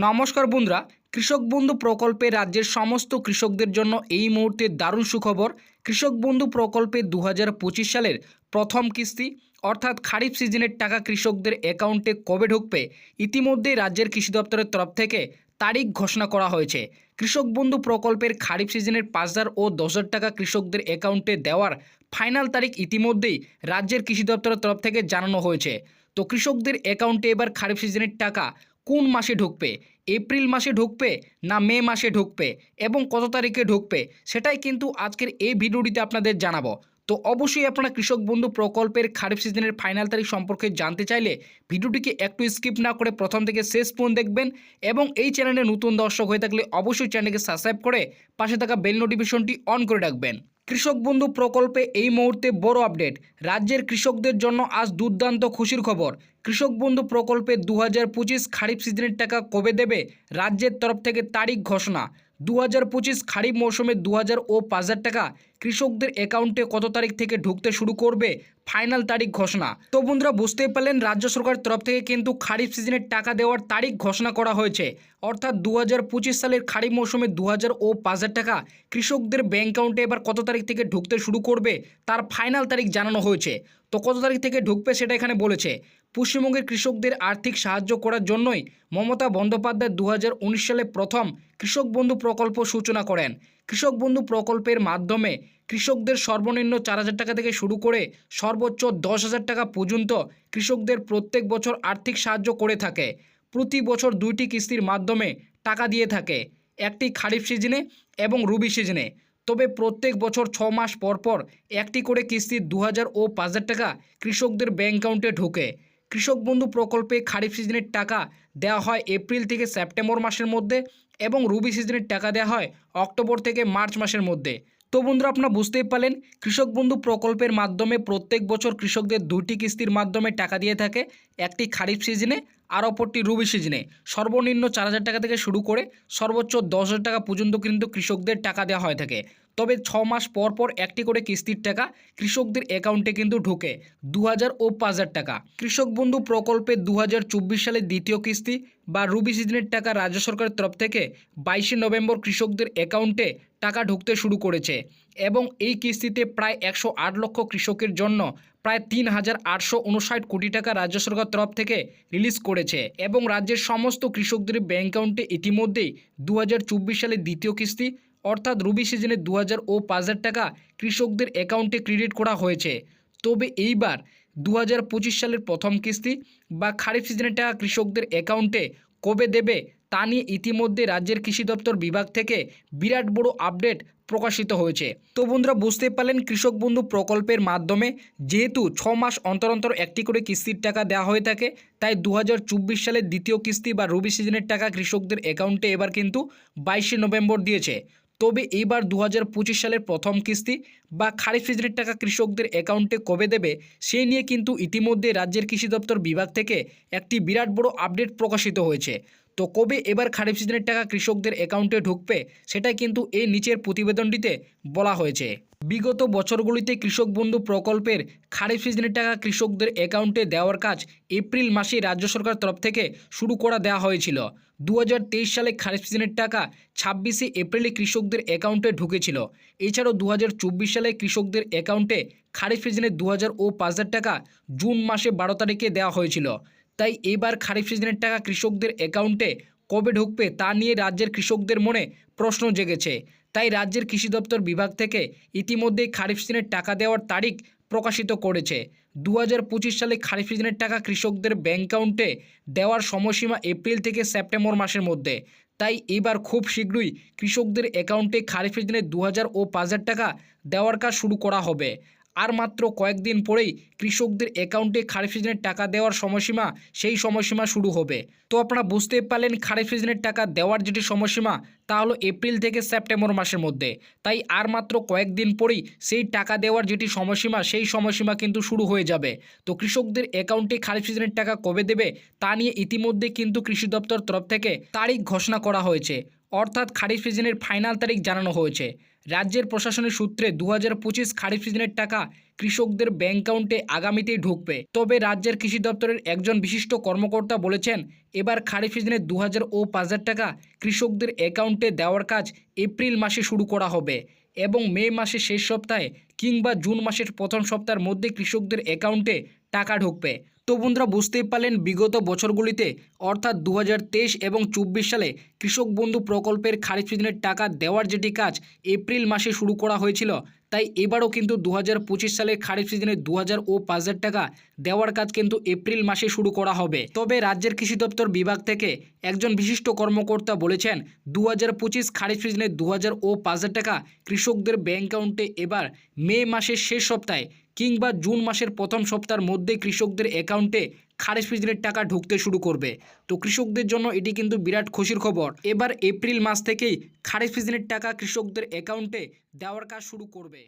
নমস্কার বন্ধুরা, কৃষক বন্ধু প্রকল্পে রাজ্যের সমস্ত কৃষকদের জন্য এই মুহূর্তে দারুণ সুখবর। কৃষক বন্ধু প্রকল্পে দু হাজার পঁচিশ সালের প্রথম কিস্তি, অর্থাৎ খারিফ সিজনের টাকা কৃষকদের অ্যাকাউন্টে কবে ঢুকবে ইতিমধ্যেই রাজ্যের কৃষি দপ্তরের তরফ থেকে তারিখ ঘোষণা করা হয়েছে। কৃষক বন্ধু প্রকল্পের খারিফ সিজনের পাঁচ হাজার ও দশ টাকা কৃষকদের অ্যাকাউন্টে দেওয়ার ফাইনাল তারিখ ইতিমধ্যেই রাজ্যের কৃষি দপ্তরের তরফ থেকে জানানো হয়েছে। তো কৃষকদের অ্যাকাউন্টে এবার খারিফ সিজনের টাকা কোন মাসে ঢুকবে? এপ্রিল মাসে ঢুকবে না মে মাসে ঢুকবে? এবং কত তারিখে ঢুকবে? সেটাই কিন্তু আজকের এই ভিডিওটিতে আপনাদের জানাব। তো অবশ্যই আপনারা কৃষক বন্ধু প্রকল্পের খারিফ সিজনের ফাইনাল তারিখ সম্পর্কে জানতে চাইলে ভিডিওটিকে একটু স্কিপ না করে প্রথম থেকে শেষ পর্যন্ত দেখবেন এবং এই চ্যানেলে নতুন দর্শক হয়ে থাকলে অবশ্যই চ্যানেলকে সাবস্ক্রাইব করে পাশে থাকা বেল নোটিফিকেশনটি অন করে রাখবেন। কৃষক বন্ধু প্রকল্পে এই মুহূর্তে বড় আপডেট। রাজ্যের কৃষকদের জন্য আজ দুর্দান্ত খুশির খবর। কৃষক বন্ধু প্রকল্পে দু হাজার পঁচিশ খারিফ সিজনের টাকা কবে দেবে? রাজ্যের তরফ থেকে তারিখ ঘোষণা। দু হাজার পঁচিশ খারিফ মৌসুমে দু হাজার ও পাঁচ হাজার টাকা কৃষকদের অ্যাকাউন্টে কত তারিখ থেকে ঢুকতে শুরু করবে ফাইনাল তারিখ ঘোষণা? তো বন্ধুরা, বুঝতেই পারলেন, রাজ্য সরকারের তরফ থেকে কিন্তু খারিফ সিজনের টাকা দেওয়ার তারিখ ঘোষণা করা হয়েছে। অর্থাৎ দু হাজার পঁচিশ সালের খারিফ মৌসুমে দু হাজার ও পাঁচ হাজার টাকা কৃষকদের ব্যাঙ্ক অ্যাকাউন্টে এবার কত তারিখ থেকে ঢুকতে শুরু করবে, তার ফাইনাল তারিখ জানানো হয়েছে। তো কত তারিখ থেকে ঢুকবে সেটা এখানে বলেছে। পশ্চিমবঙ্গের কৃষকদের আর্থিক সাহায্য করার জন্যই মমতা বন্দ্যোপাধ্যায় দু হাজার উনিশ সালে প্রথম কৃষক বন্ধু প্রকল্প সূচনা করেন। কৃষক বন্ধু প্রকল্পের মাধ্যমে কৃষকদের সর্বনিম্ন চার হাজার টাকা থেকে শুরু করে সর্বোচ্চ দশ হাজার টাকা পর্যন্ত কৃষকদের প্রত্যেক বছর আর্থিক সাহায্য করে থাকে। প্রতি বছর দুইটি কিস্তির মাধ্যমে টাকা দিয়ে থাকে, একটি খারিফ সিজনে এবং রুবি সিজনে। তবে প্রত্যেক বছর ছ মাস পর পর একটি করে কিস্তি দু হাজার ও পাঁচ হাজার টাকা কৃষকদের ব্যাঙ্ক অ্যাকাউন্টে ঢোকে। কৃষক বন্ধু প্রকল্পে খারিফ সিজনের টাকা দেওয়া হয় এপ্রিল থেকে সেপ্টেম্বর মাসের মধ্যে এবং রুবি সিজনের টাকা দেওয়া হয় অক্টোবর থেকে মার্চ মাসের মধ্যে। তো বন্ধুরা, আপনারা বুঝতেই পারলেন, কৃষক বন্ধু প্রকল্পের মাধ্যমে প্রত্যেক বছর কৃষকদের দুটি কিস্তির মাধ্যমে টাকা দিয়ে থাকে। একটি খারিফ সিজনে, আর অপরটি রুবি সিজনে। সর্বনিম্ন চার হাজার টাকা থেকে শুরু করে সর্বোচ্চ দশ হাজার টাকা পর্যন্ত কিন্তু কৃষকদের টাকা দেওয়া হয়ে থাকে। তবে ছ মাস পর পর একটি করে কিস্তির টাকা কৃষকদের অ্যাকাউন্টে কিন্তু ঢোকে দু হাজার ও পাঁচ হাজার টাকা। কৃষক বন্ধু প্রকল্পে দু সালের দ্বিতীয় কিস্তি বা রুবি সিজনের টাকা রাজ্য সরকারের তরফ থেকে বাইশে নভেম্বর কৃষকদের অ্যাকাউন্টে টাকা ঢুকতে শুরু করেছে এবং এই কিস্তিতে প্রায় একশো আট লক্ষ কৃষকের জন্য প্রায় তিন হাজার আটশো উনষাট কোটি টাকা রাজ্য সরকার তরফ থেকে রিলিজ করেছে এবং রাজ্যের সমস্ত কৃষকদের ব্যাঙ্ক অ্যাকাউন্টে ইতিমধ্যেই দু হাজার চব্বিশ সালে দ্বিতীয় কিস্তি অর্থাৎ রবি সিজনে দু হাজার ও পাঁচ হাজার টাকা কৃষকদের অ্যাকাউন্টে ক্রেডিট করা হয়েছে। তবে এইবার দু হাজার পঁচিশ সালের প্রথম কিস্তি বা খারিফ সিজনের টাকা কৃষকদের অ্যাকাউন্টে কবে দেবে তা নিয়ে ইতিমধ্যে রাজ্যের কৃষি দপ্তর বিভাগ থেকে বিরাট বড় আপডেট প্রকাশিত হয়েছে। তো বন্ধুরা, বুঝতে পারলেন কৃষক বন্ধু প্রকল্পের মাধ্যমে যেহেতু ছ মাস অন্তর অন্তর একটি করে কিস্তির টাকা দেওয়া হয়ে থাকে, তাই দু হাজার চব্বিশ সালের দ্বিতীয় কিস্তি বা রবি সিজনের টাকা কৃষকদের অ্যাকাউন্টে এবার কিন্তু বাইশে নভেম্বর দিয়েছে। তবে এইবার দু হাজার পঁচিশ সালের প্রথম কিস্তি বা খারিফ সিজনের টাকা কৃষকদের অ্যাকাউন্টে কবে দেবে সেই নিয়ে কিন্তু ইতিমধ্যে রাজ্যের কৃষি দপ্তর বিভাগ থেকে একটি বিরাট বড় আপডেট প্রকাশিত হয়েছে। তো কবে এবার খারিফ সিজনের টাকা কৃষকদের অ্যাকাউন্টে ঢুকবে, সেটাই কিন্তু এই নিচের প্রতিবেদনটিতে বলা হয়েছে। বিগত বছরগুলিতে কৃষক বন্ধু প্রকল্পের খারিফ সিজনের টাকা কৃষকদের অ্যাকাউন্টে দেওয়ার কাজ এপ্রিল মাসে রাজ্য সরকার তরফ থেকে শুরু করা দেওয়া হয়েছিল। দু হাজার তেইশ সালে খারিফ সিজনের টাকা ছাব্বিশে এপ্রিলে কৃষকদের অ্যাকাউন্টে ঢুকেছিল। এছাড়াও দু হাজার চব্বিশ সালে কৃষকদের অ্যাকাউন্টে খারিফ সিজনের দু হাজার ও পাঁচ হাজার টাকা জুন মাসে বারো তারিখে দেওয়া হয়েছিল। তাই এবার খারিফ সিজনের টাকা কৃষকদের অ্যাকাউন্টে কবে ঢুকবে তা নিয়ে রাজ্যের কৃষকদের মনে প্রশ্ন জেগেছে। তাই রাজ্যের কৃষি দপ্তর বিভাগ থেকে ইতিমধ্যেই খারিফ সিজনের টাকা দেওয়ার তারিখ প্রকাশিত করেছে। দু হাজার পঁচিশ সালে খারিফ সিজনের টাকা কৃষকদের ব্যাঙ্ক অ্যাকাউন্টে দেওয়ার সময়সীমা এপ্রিল থেকে সেপ্টেম্বর মাসের মধ্যে। তাই এবার খুব শীঘ্রই কৃষকদের অ্যাকাউন্টে খারিফ সিজনে দু হাজার ও পাঁচ হাজার টাকা দেওয়ার কাজ শুরু করা হবে। আর মাত্র কয়েকদিন পরেই কৃষকদের অ্যাকাউন্টে খারিফ সিজনের টাকা দেওয়ার সময়সীমা সেই সময়সীমা শুরু হবে। তো আপনারা বুঝতে পারলেন খারিফ সিজনের টাকা দেওয়ার যেটি সময়সীমা, তা হলো এপ্রিল থেকে সেপ্টেম্বর মাসের মধ্যে। তাই আর মাত্র কয়েকদিন পরেই সেই টাকা দেওয়ার যেটি সময়সীমা, সেই সময়সীমা কিন্তু শুরু হয়ে যাবে। তো কৃষকদের অ্যাকাউন্টে খারিফ সিজনের টাকা কবে দেবে, তা নিয়ে ইতিমধ্যে কিন্তু কৃষি দপ্তর তরফ থেকে তারিখ ঘোষণা করা হয়েছে। অর্থাৎ খারিফ সিজনের ফাইনাল তারিখ জানানো হয়েছে। রাজ্যের প্রশাসনের সূত্রে দু হাজার পঁচিশ খারিফ সিজনের টাকা কৃষকদের ব্যাংক অ্যাকাউন্টে আগামীতেই ঢুকবে। তবে রাজ্যের কৃষি দপ্তরের একজন বিশিষ্ট কর্মকর্তা বলেছেন, এবার খারিফ সিজনে দু হাজার ও পাঁচ হাজার টাকা কৃষকদের অ্যাকাউন্টে দেওয়ার কাজ এপ্রিল মাসে শুরু করা হবে এবং মে মাসের শেষ সপ্তাহে কিংবা জুন মাসের প্রথম সপ্তাহের মধ্যে কৃষকদের অ্যাকাউন্টে টাকা ঢুকবে। তো বন্ধুরা, বুঝতেই পারলেন বিগত বছরগুলিতে, অর্থাৎ দু হাজার তেইশ এবং চব্বিশ সালে কৃষক বন্ধু প্রকল্পের খারিফ সিজনের টাকা দেওয়ার যেটি কাজ এপ্রিল মাসে শুরু করা হয়েছিল, তাই এবারও কিন্তু দু হাজার সালের খারিফ সিজনে দু হাজার ও পাঁচ হাজার টাকা দেওয়ার কাজ কিন্তু এপ্রিল মাসে শুরু করা হবে। তবে রাজ্যের কৃষি দপ্তর বিভাগ থেকে একজন বিশিষ্ট কর্মকর্তা বলেছেন দু হাজার পঁচিশ খারিফ সিজনে দু হাজার ও পাঁচ হাজার টাকা কৃষকদের ব্যাংক অ্যাকাউন্টে এবার মে মাসের শেষ সপ্তাহে কিংবা জুন মাসের প্রথম সপ্তাহের মধ্যে কৃষকদের অ্যাকাউন্টে খারিজ সিজনের টাকা ঢুকতে শুরু করবে। তো কৃষকদের জন্য এটি কিন্তু বিরাট খুশির খবর। এবার এপ্রিল মাস থেকেই খারিজ সিজনের টাকা কৃষকদের অ্যাকাউন্টে দেওয়ার কাজ শুরু করবে।